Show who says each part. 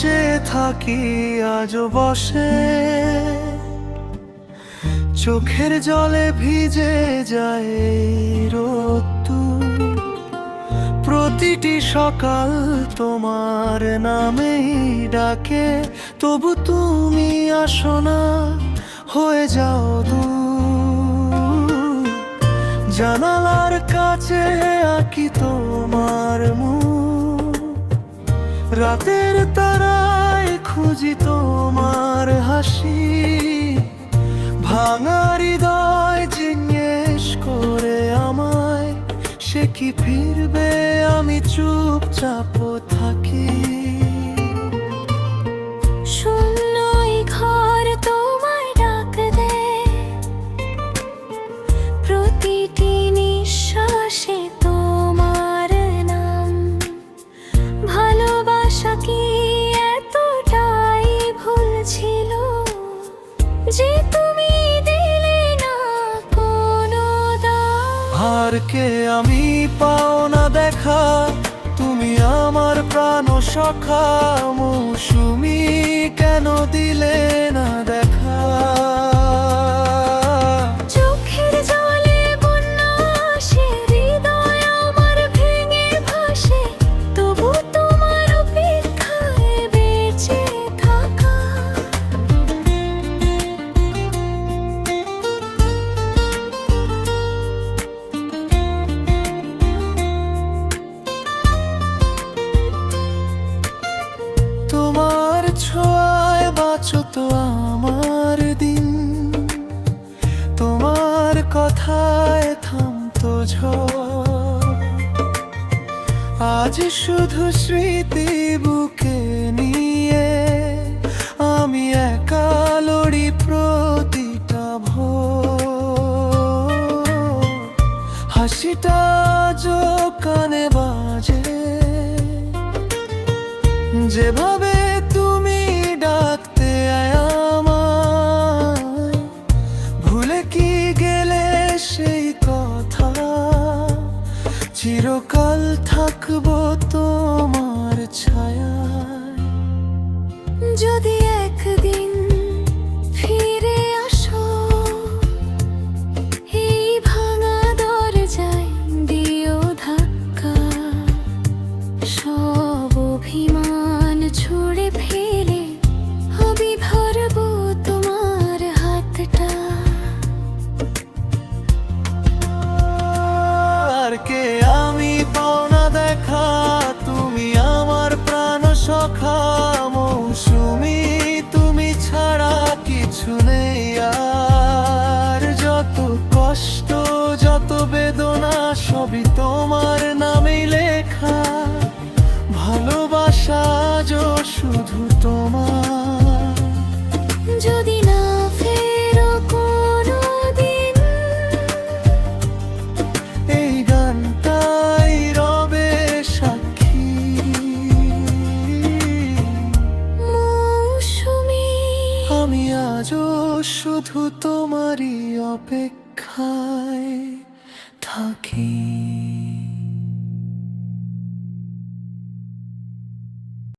Speaker 1: চেয়ে থাকি আজ বসে। চোখের জলে ভিজে যায় রোদ্দুর প্রতিটি সকাল তোমার নামেই ডাকে, তবু তুমি আসো না, হয়ে যাও দূর জানালার কাছে আঁকি তোমার মুখ রাতের তারায় খুঁজি তোমার হাসি, ভাঙা হৃদয় জিজ্ঞেস করে আমায়, সে কি ফিরবে? আমি চুপচাপ থাকি।
Speaker 2: দাম
Speaker 1: আর কে আমি পাও না দেখা। তুমি আমার প্রাণ সখা। মৌসুমি কেন দিলে? ঝড় আজ শুধু স্মৃতি বুকে নিয়ে আমি একা লড়ি প্রতিটা ভোর। হাসিটা যো কানে বাজে। যেভাবে থাকব তোমার ছায়ায়।
Speaker 2: যদি একদিন
Speaker 1: যো শুধু তোমার।
Speaker 2: যদি না ফেরো
Speaker 1: এই গানটাই রবে সাক্ষী।
Speaker 2: মৌসুমী।
Speaker 1: আমি আজও শুধু তোমারই অপেক্ষায় থাকি।